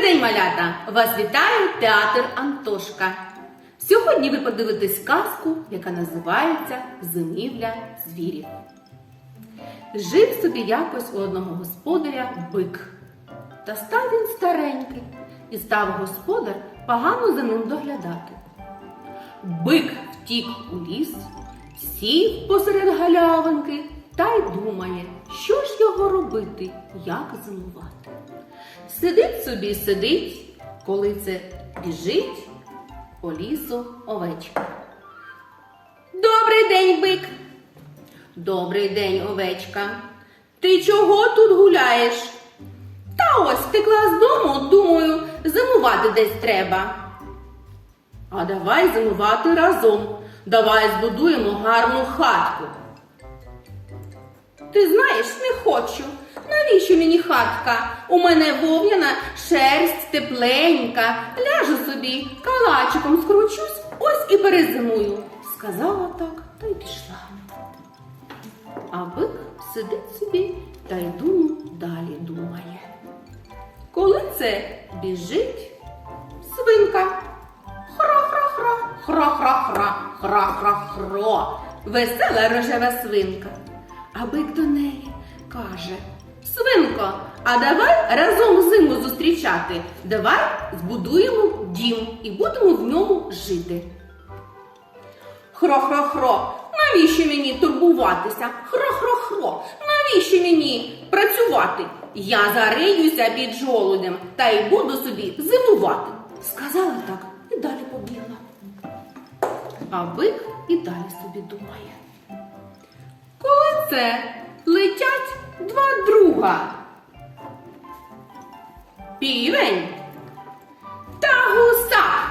Добрий день, малята! Вас вітає театр Антошка. Сьогодні ви подивитесь казку, яка називається Зимівля звірів. Жив собі якось у одного господаря бик. Та став він старенький, і став господар погано за ним доглядати. Бик втік у ліс, сів посеред галявинки та й думає, що ж його робити, як зимувати. Сидить собі, сидить, коли це біжить по лісу овечка. Добрий день, бик. Добрий день, овечка. Ти чого тут гуляєш? Та ось втекла з дому, думаю, зимувати десь треба. А давай зимувати разом. Давай збудуємо гарну хатку. Ти знаєш, не хочу. Навіщо мені хатка? У мене вовняна шерсть тепленька. Ляжу собі, калачиком скручусь, ось і перезимую. Сказала так та й пішла. А бик сидить собі та й думу далі думає. Коли це біжить свинка. Хра-хра-хра, хра-хра-хра, хра-хра-хро. Весела рожева свинка. А бик до неї каже: Свинко, а давай разом зиму зустрічати. Давай збудуємо дім і будемо в ньому жити. Хро-хро-хро, навіщо мені турбуватися? Хро-хро-хро, навіщо мені працювати? Я зариюся під жолудем та й буду собі зимувати. Сказала так і далі побігла. А бик і далі собі думає. Це летять два друга. Півень та гусак.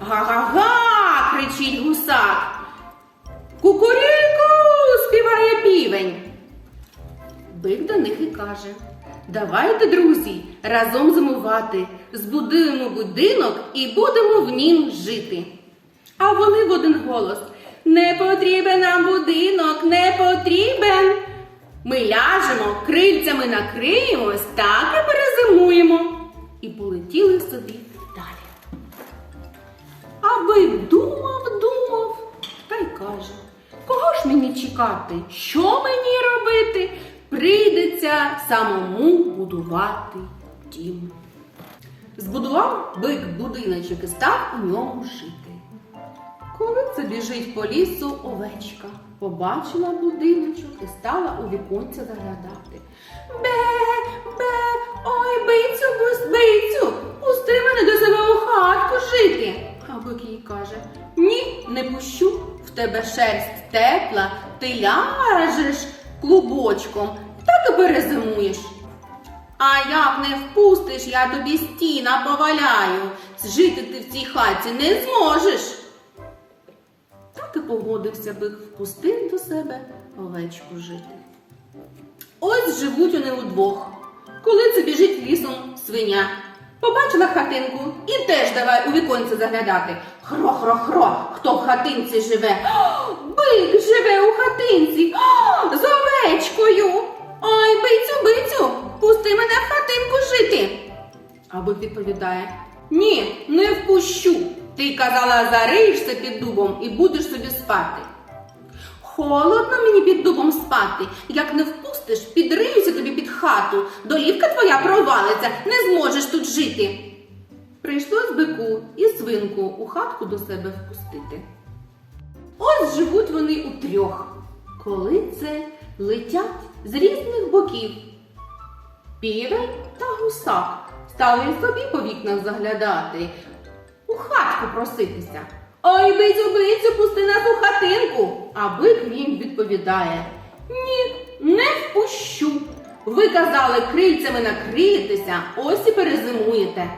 Га-га-га, кричить гусак. Кукуріку співає півень. Бик до них і каже: Давайте, друзі, разом зимувати, збудуємо будинок і будемо в нім жити. А вони в один голос: Не потрібен нам будинок, не потрібен. Ми ляжемо, крильцями накриємось, так і перезимуємо. І полетіли собі далі. А бик думав, думав та й каже: Кого ж мені чекати? Що мені робити? Прийдеться самому будувати дім. Збудував бик будиночок і став у ньому жити. Коли це біжить по лісу овечка, побачила будиночок і стала у віконце заглядати. Бе, бе, ой, бицю, бус- бицю, пусти мене до себе у хатку жити. А бик їй каже: Ні, не пущу. В тебе шерсть тепла, ти ляжеш клубочком, так і перезимуєш. А як не впустиш, я тобі стіна поваляю. Жити ти в цій хаті не зможеш. Погодився бик, впустив до себе овечку жити. Ось живуть вони удвох. Коли це біжить лісом свиня. Побачила хатинку і теж давай у віконце заглядати. Хро-хро-хро, хто в хатинці живе? «О, Бик живе у хатинці О, з овечкою. Ой, бицю, бицю, пусти мене в хатинку жити. А бик відповідає: Ні, не впущу. Ти казала, зариєшся під дубом і будеш собі спати. Холодно мені під дубом спати. Як не впустиш, підриюся тобі під хату. Долівка твоя провалиться, не зможеш тут жити. Прийшлось бику і свинку у хатку до себе впустити. Ось живуть вони утрьох. Коли це летять з різних боків. Півень та гусак стали й собі по вікнах заглядати, у хатку проситися. Ой, бицю, бицю, пусти нас у хатинку. А бик їм відповідає: Ні, не впущу. Ви казали крильцями накриєтеся, ось і перезимуєте.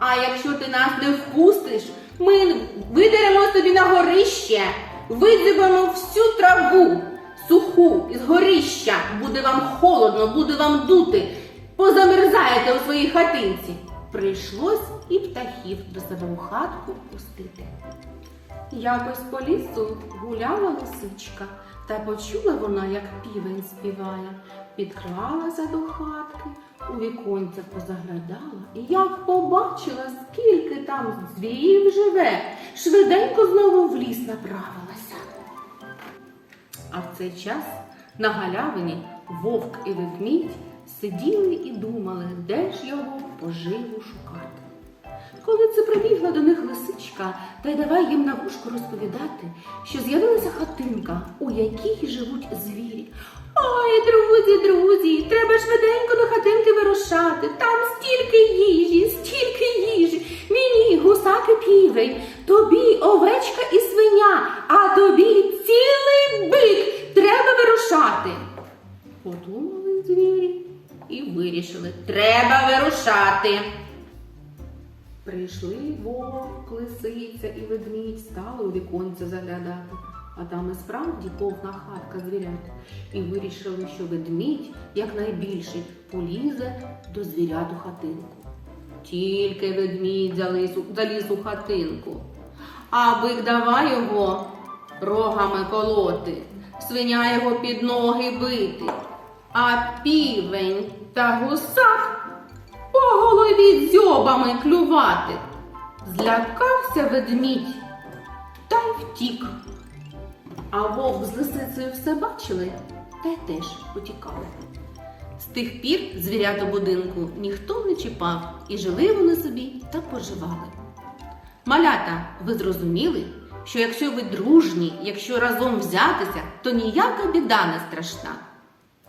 А якщо ти нас не впустиш, ми видеремо тобі на горище, видзибемо всю траву суху із горища. Буде вам холодно, буде вам дути. Позамерзаєте у своїй хатинці. Прийшлось і птахів до себе у хатку пустити. Якось по лісу гуляла лисичка, та почула вона, як півень співає, підкралася до хатки, у віконце позаглядала і як побачила, скільки там звірів живе, швиденько знову в ліс направилася. А в цей час на галявині вовк і ведмідь сиділи і думали, де ж його поживу шукати. Коли це прибігла до них лисичка, та й давай їм на вушку розповідати, що з'явилася хатинка, у якій живуть звірі. Ой, друзі, друзі, треба швиденько до хатинки вирушати. Там стільки їжі, стільки їжі. Мені гусак і півень, тобі овечка і свиня, а тобі цілий бик. Треба вирушати. Подумали звірі і вирішили, треба вирушати. Прийшли вовк, лисиця і ведмідь, стали у віконце заглядати. А там і справді повна хатка звірят. І вирішили, що ведмідь якнайбільший полізе до звірят у хатинку. Тільки ведмідь заліз, заліз у хатинку. А бик давай його рогами колоти, свиня його під ноги бити. А півень та гусак по голові дзьобами клювати. Злякався ведмідь та й втік. А вовк з лисицею все бачили та й теж утікали. З тих пір звірят у будинку ніхто не чіпав, і жили вони собі та поживали. Малята, ви зрозуміли, що якщо ви дружні, якщо разом взятися, то ніяка біда не страшна.